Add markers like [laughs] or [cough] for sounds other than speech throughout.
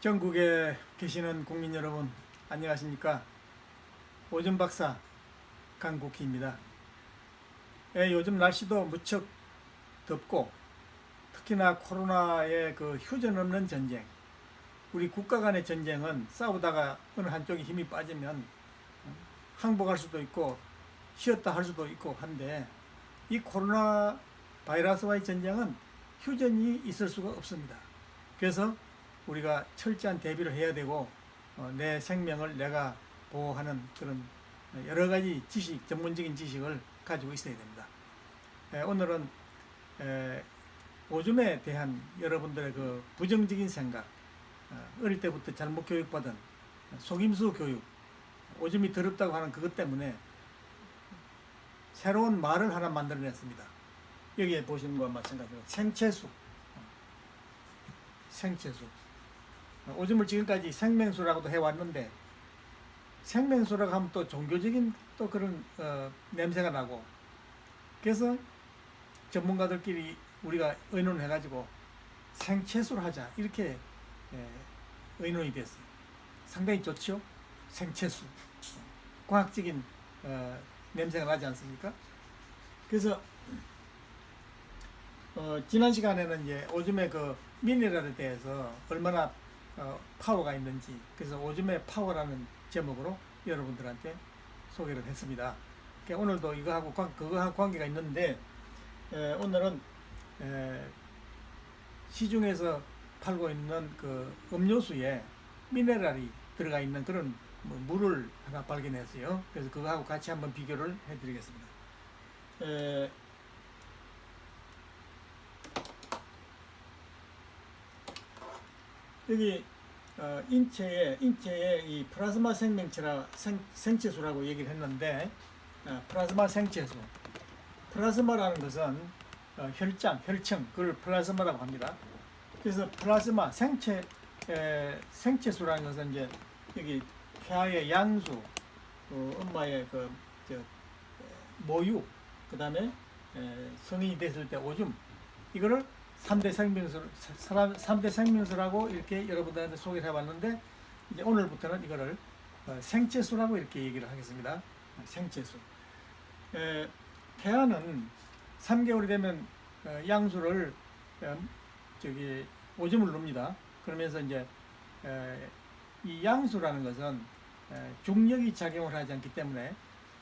전국에 계시는 국민 여러분 안녕하십니까 오전 박사 강국희입니다. 예, 요즘 날씨도 무척 덥고 특히나 코로나의 그 휴전 없는 전쟁 우리 국가 간의 전쟁은 싸우다가 어느 한쪽이 힘이 빠지면 항복할 수도 있고 쉬었다 할 수도 있고 한데 이 코로나 바이러스와의 전쟁은 휴전이 있을 수가 없습니다. 그래서 우리가 철저한 대비를 해야 되고 어, 내 생명을 내가 보호하는 그런 여러 가지 지식, 전문적인 지식을 가지고 있어야 됩니다. 에, 오늘은 에, 오줌에 대한 여러분들의 그 부정적인 생각, 어, 어릴 때부터 잘못 교육받은 속임수 교육, 오줌이 더럽다고 하는 그것 때문에 새로운 말을 하나 만들어냈습니다. 여기에 보시는 것과 마찬가지로 생채수, 생채수. 오줌을 지금까지 생명수라고도 해왔는데 생명수라고 하면 또 종교적인 또 그런 어, 냄새가 나고 그래서 전문가들끼리 우리가 의논을 해가지고 생채수를 하자 이렇게 예, 의논이 됐어요. 상당히 좋죠? 생채수. 과학적인 어, 냄새가 나지 않습니까? 그래서 어, 지난 시간에는 이제 오줌의 그 미네랄에 대해서 얼마나 어, 파워가 있는지 그래서 오줌의 파워라는 제목으로 여러분들한테 소개를 했습니다. 그러니까 오늘도 이거하고 관, 그거하고 관계가 있는데 에, 오늘은 에, 시중에서 팔고 있는 그 음료수에 미네랄이 들어가 있는 그런 뭐 물을 하나 발견했어요. 그래서 그거하고 같이 한번 비교를 해드리겠습니다. 에, 여기 어, 인체에 인체에 이 플라즈마 생명체라 생, 생체수라고 얘기를 했는데 어, 플라즈마 생체수 플라즈마라는 것은 어, 혈장 혈청 그걸 플라즈마라고 합니다. 그래서 플라즈마 생체 에, 생체수라는 것은 이제 여기 폐하의 양수 어, 엄마의 그 저, 에, 모유 그 다음에 에, 성인이 됐을 때 오줌 이거를 3대 생명수, 사람, 3대 생명수라고 이렇게 여러분들한테 소개를 해봤는데, 이제 오늘부터는 이거를 어, 생체수라고 이렇게 얘기를 하겠습니다. 어, 생체수. 에, 태아는 3개월이 되면 어, 양수를 어, 저기 오줌을 눕니다. 그러면서 이제 에, 이 양수라는 것은 에, 중력이 작용을 하지 않기 때문에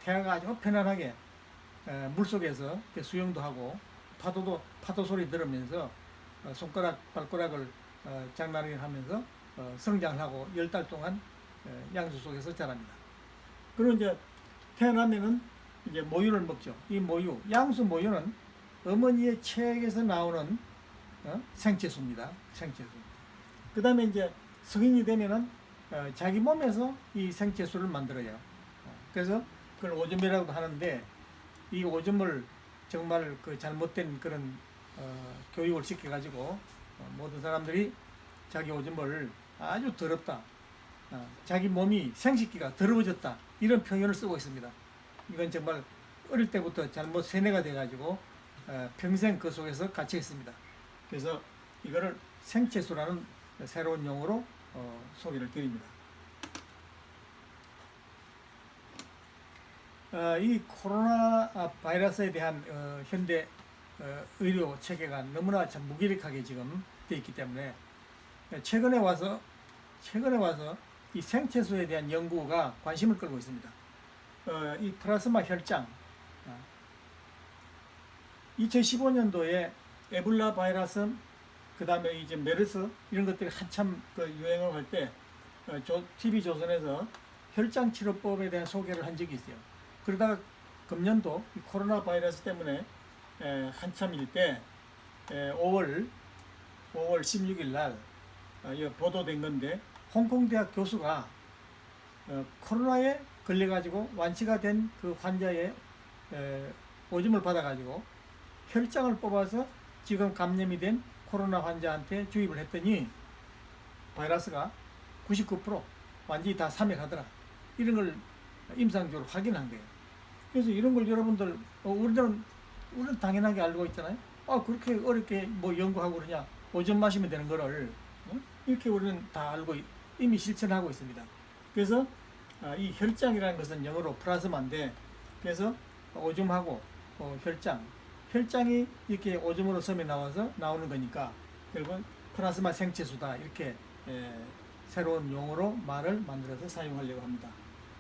태아가 아주 편안하게 에, 물 속에서 이렇게 수영도 하고 파도도 파도 소리 들으면서 어, 손가락 발가락을 어, 장난하게 하면서 어, 성장하고 열 달 동안 어, 양수 속에서 자랍니다. 그리고 이제 태어나면은 이제 모유를 먹죠. 이 모유, 양수 모유는 어머니의 체액에서 나오는 어, 생체수입니다. 생체수. 그 다음에 이제 성인이 되면은 어, 자기 몸에서 이 생체수를 만들어요. 어, 그래서 그걸 오줌이라고도 하는데 이 오줌을 정말 그 잘못된 그런 어, 교육을 시켜가지고 어, 모든 사람들이 자기 오줌을 아주 더럽다. 어, 자기 몸이 생식기가 더러워졌다. 이런 표현을 쓰고 있습니다. 이건 정말 어릴 때부터 잘못 세뇌가 돼가지고 어, 평생 그 속에서 갇혀 있습니다. 그래서 이거를 생체수라는 새로운 용어로 어, 소개를 드립니다. 이 코로나 바이러스에 대한 어, 현대 어, 의료 체계가 너무나 참 무기력하게 지금 되어 있기 때문에 최근에 와서 최근에 와서 이 생체수에 대한 연구가 관심을 끌고 있습니다. 어, 이 플라스마 혈장 2015년도에 에볼라 바이러스 그 다음에 이제 메르스 이런 것들이 한참 그 유행을 할때 어, 조, TV 조선에서 혈장 치료법에 대한 소개를 한 적이 있어요. 그러다가 금년도 이 코로나 바이러스 때문에 에, 한참일 때 에, 5월 5월 16일 날 어, 보도된 건데 홍콩 대학 교수가 어, 코로나에 걸려가지고 완치가 된 그 환자의 에, 오줌을 받아가지고 혈장을 뽑아서 지금 감염이 된 코로나 환자한테 주입을 했더니 바이러스가 99% 완전히 다 사멸하더라. 이런 걸 임상적으로 확인한 거예요. 그래서 이런 걸 여러분들 어, 우리는 우리는 당연하게 알고 있잖아요. 아 그렇게 어렵게 뭐 연구하고 그러냐 오줌 마시면 되는 거를 어? 이렇게 우리는 다 알고 있- 이미 실천하고 있습니다. 그래서 아, 이 혈장이라는 것은 영어로 플라즈마인데 그래서 오줌하고 어, 혈장, 혈장이 이렇게 오줌으로 섬에 나와서 나오는 거니까 결국은 플라즈마 생체수다 이렇게 에, 새로운 용어로 말을 만들어서 사용하려고 합니다.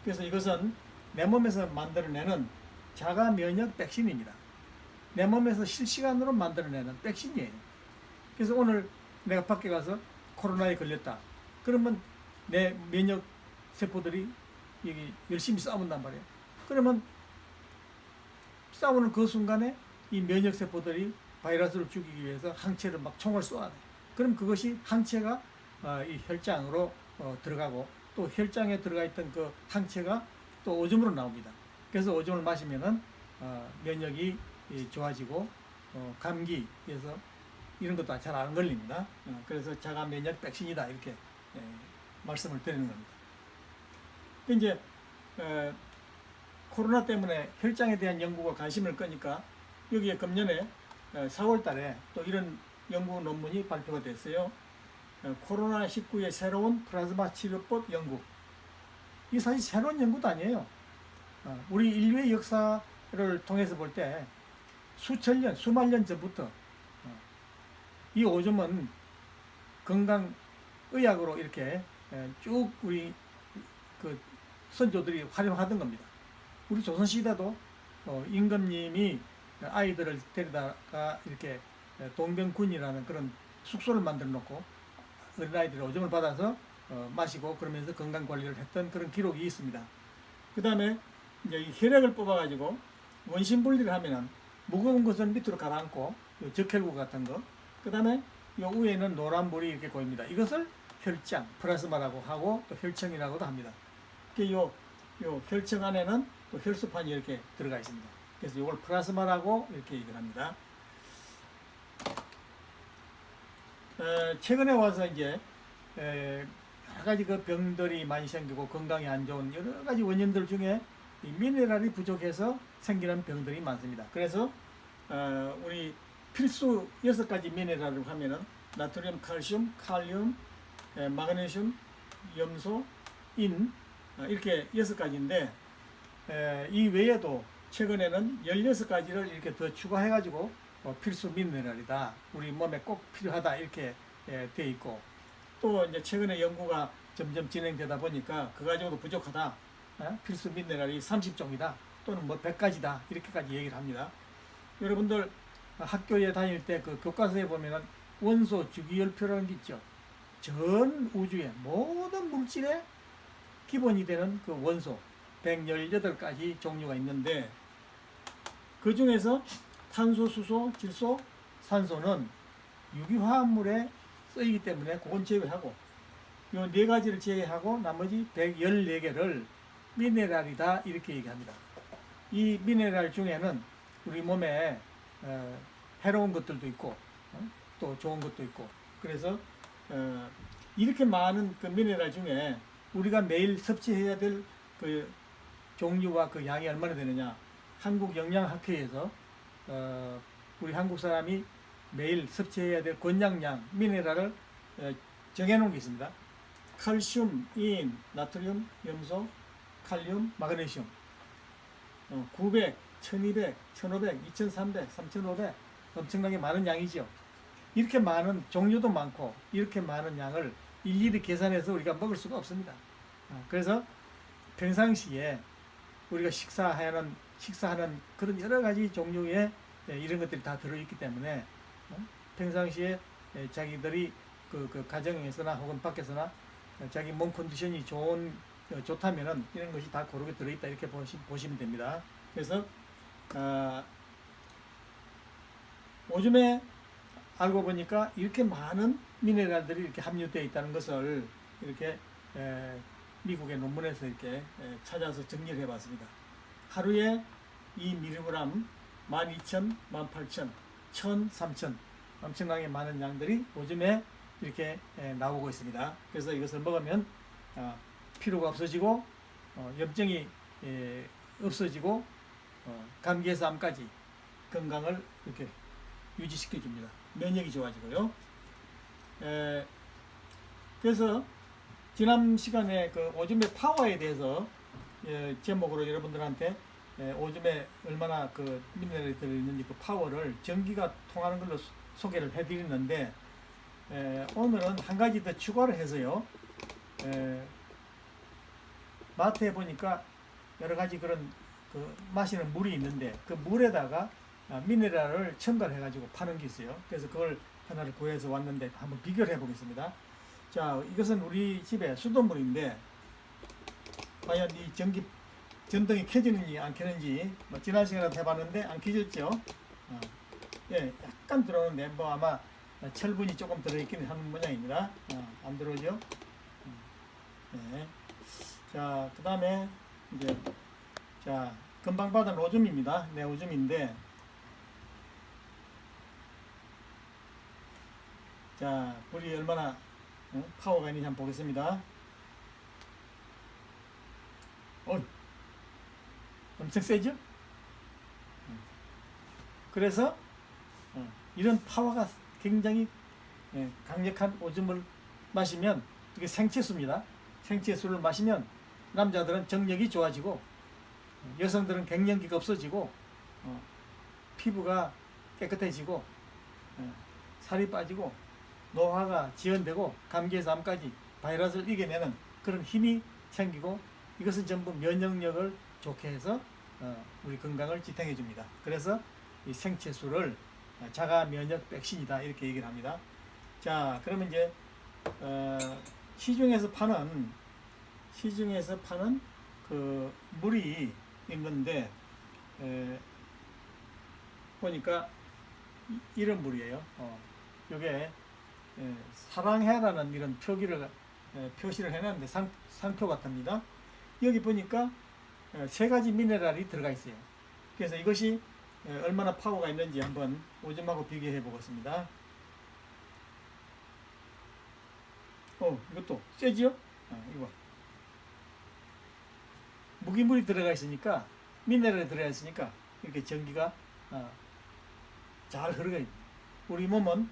그래서 이것은 내 몸에서 만들어내는 자가 면역 백신입니다. 내 몸에서 실시간으로 만들어내는 백신이에요. 그래서 오늘 내가 밖에 가서 코로나에 걸렸다. 그러면 내 면역 세포들이 여기 열심히 싸운단 말이에요. 그러면 싸우는 그 순간에 이 면역 세포들이 바이러스를 죽이기 위해서 항체를 막 총을 쏘아야 돼. 그럼 그것이 항체가 어, 이 혈장으로 어, 들어가고 또 혈장에 들어가 있던 그 항체가 또 오줌으로 나옵니다. 그래서 오줌을 마시면은 어, 면역이 이, 좋아지고 어, 감기 그래서 이런 것도 잘 안 걸립니다. 어, 그래서 자가 면역 백신이다 이렇게 예, 말씀을 드리는 겁니다. 이제 에, 코로나 때문에 혈장에 대한 연구가 관심을 끄니까 여기에 금년에 4월 달에 또 이런 연구 논문이 발표가 됐어요. 어, 코로나 19의 새로운 플라즈마 치료법 연구. 이 사실 새로운 연구도 아니에요. 어, 우리 인류의 역사를 통해서 볼 때 수천 년, 수만 년 전부터 어, 이 오줌은 건강 의학으로 이렇게 에, 쭉 우리 그 선조들이 활용하던 겁니다. 우리 조선시대도 어, 임금님이 아이들을 데리다가 이렇게 동병군이라는 그런 숙소를 만들어 놓고 어린아이들이 오줌을 받아서 어, 마시고 그러면서 건강 관리를 했던 그런 기록이 있습니다. 그 다음에 이 혈액을 뽑아가지고 원심 분리를 하면은 무거운 것은 밑으로 가라앉고 요 적혈구 같은 거, 그 다음에 요 위에는 노란 물이 이렇게 보입니다. 이것을 혈장, 플라스마라고 하고 또 혈청이라고도 합니다. 그 요, 요 혈청 안에는 또 혈소판이 이렇게 들어가 있습니다. 그래서 이걸 플라스마라고 이렇게 얘기를 합니다. 에, 최근에 와서 이제 에, 여러 가지 그 병들이 많이 생기고 건강이 안 좋은 여러 가지 원인들 중에 이 미네랄이 부족해서 생기는 병들이 많습니다. 그래서 어, 우리 필수 여섯 가지 미네랄을 하면은 나트륨, 칼슘, 칼륨, 에, 마그네슘, 염소, 인 어, 이렇게 여섯 가지인데 에, 이 외에도 최근에는 16가지를 이렇게 더 추가해 가지고 어, 필수 미네랄이다. 우리 몸에 꼭 필요하다. 이렇게 예, 돼 있고 또 이제 최근에 연구가 점점 진행되다 보니까 그거 가지고도 부족하다. 어? 필수 미네랄이 30종이다. 또는 뭐 100가지다. 이렇게까지 얘기를 합니다. 여러분들 학교에 다닐 때 그 교과서에 보면은 원소 주기율표라는 게 있죠. 전 우주의 모든 물질의 기본이 되는 그 원소 118가지 종류가 있는데 그 중에서 탄소, 수소, 질소, 산소는 유기화합물에 쓰이기 때문에 그건 제외하고 요 네 가지를 제외하고 나머지 114개를 미네랄이다 이렇게 얘기합니다. 이 미네랄 중에는 우리 몸에 어, 해로운 것들도 있고 어, 또 좋은 것도 있고 그래서 어, 이렇게 많은 그 미네랄 중에 우리가 매일 섭취해야 될 그 종류와 그 양이 얼마나 되느냐 한국 영양학회에서 어, 우리 한국 사람이 매일 섭취해야 될 권장량 미네랄을 어, 정해놓은 게 있습니다. 칼슘, 인, 나트륨, 염소, 칼륨, 마그네슘 어, 900, 1200, 1500, 2300, 3500 엄청나게 많은 양이죠. 이렇게 많은 종류도 많고 이렇게 많은 양을 일일이 계산해서 우리가 먹을 수가 없습니다. 어, 그래서 평상시에 우리가 식사하는 식사하는 그런 여러 가지 종류의 예, 이런 것들이 다 들어있기 때문에 어, 평상시에 예, 자기들이 그, 그 가정에서나 혹은 밖에서나 어, 자기 몸 컨디션이 좋은 어, 좋다면은 이런 것이 다 고르게 들어있다 이렇게 보시, 보시면 됩니다. 그래서 아, 오줌에 알고 보니까 이렇게 많은 미네랄들이 이렇게 함유되어 있다는 것을 이렇게 에, 미국의 논문에서 이렇게 에, 찾아서 정리를 해봤습니다. 하루에 이 밀리그램 12,000, 18,000, 1,000, 3,000 엄청나게 많은 양들이 오줌에 이렇게 에, 나오고 있습니다. 그래서 이것을 먹으면 아, 피로가 없어지고 어, 염증이 에, 없어지고 어, 감기에서 암까지 건강을 이렇게 유지시켜 줍니다. 면역이 좋아지고요. 에, 그래서 지난 시간에 그 오줌의 파워에 대해서 예, 제목으로 여러분들한테 예, 오줌에 얼마나 그 미네랄이 들어있는지 그 파워를 전기가 통하는 걸로 소- 소개를 해드리는데 에, 오늘은 한 가지 더 추가를 해서요. 에, 마트에 보니까 여러 가지 그런 그 마시는 물이 있는데 그 물에다가 아, 미네랄을 첨가해가지고 파는 게 있어요. 그래서 그걸 하나를 구해서 왔는데 한번 비교를 해보겠습니다. 자, 이것은 우리 집에 수돗물인데 과연 이 전기 전등이 켜지는지 안 켜는지 뭐 지난 시간에 해봤는데 안 켜졌죠. 어, 예, 약간 들어오는데 뭐 아마 철분이 조금 들어있긴 하는 모양입니다. 어, 안 들어오죠? 음, 네. 자, 그 다음에 이제 자 금방 받은 오줌입니다. 네, 오줌인데 자, 불이 얼마나 어, 파워가 있는지 한번 보겠습니다. 어, 엄청 세죠? 음. 그래서 어, 이런 파워가 굉장히 예, 강력한 오줌을 마시면 이게 생체수입니다. 생체수를 마시면 남자들은 정력이 좋아지고 어, 여성들은 갱년기가 없어지고 어, 피부가 깨끗해지고 어, 살이 빠지고 노화가 지연되고 감기에서 암까지 바이러스를 이겨내는 그런 힘이 생기고 이것은 전부 면역력을 좋게 해서 어, 우리 건강을 지탱해 줍니다. 그래서 이 생체수를 어, 자가 면역 백신이다 이렇게 얘기를 합니다. 자, 그러면 이제 어, 시중에서 파는 시중에서 파는 그 물이 있는데 에, 보니까 이- 이런 물이에요. 어, 이게 에, 사랑해라는 이런 표기를 에, 표시를 해놨는데 상, 상표 같답니다. 여기 보니까 에, 세 가지 미네랄이 들어가 있어요. 그래서 이것이 에, 얼마나 파워가 있는지 한번 오줌하고 비교해 보겠습니다. 어, 이것도 세지요? 아, 이거. 무기물이 들어가 있으니까, 미네랄이 들어가 있으니까, 이렇게 전기가 아, 잘 흐르게 됩니다. 우리 몸은,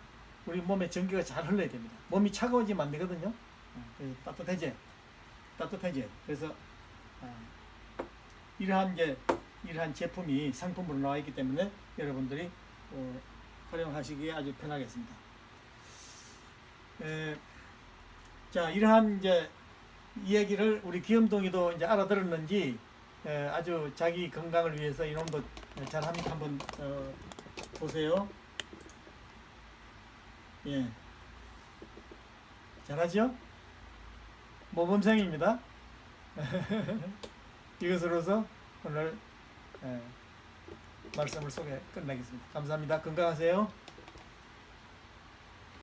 우리 몸에 전기가 잘 흘러야 됩니다. 몸이 차가워지면 안 되거든요. 아, 그래서 따뜻해져. 따뜻해져. 그래서, 아, 이러한 이제, 이러한 제품이 상품으로 나와 있기 때문에 여러분들이 어, 활용하시기에 아주 편하겠습니다. 에, 자, 이러한 이제 이야기를 우리 기염동이도 이제 알아들었는지 에, 아주 자기 건강을 위해서 이놈도 잘 한번 한번 어, 보세요. 예, 잘하죠? 모범생입니다. [laughs] 이것으로서 오늘 에, 말씀을 소개 끝내겠습니다. 감사합니다. 건강하세요.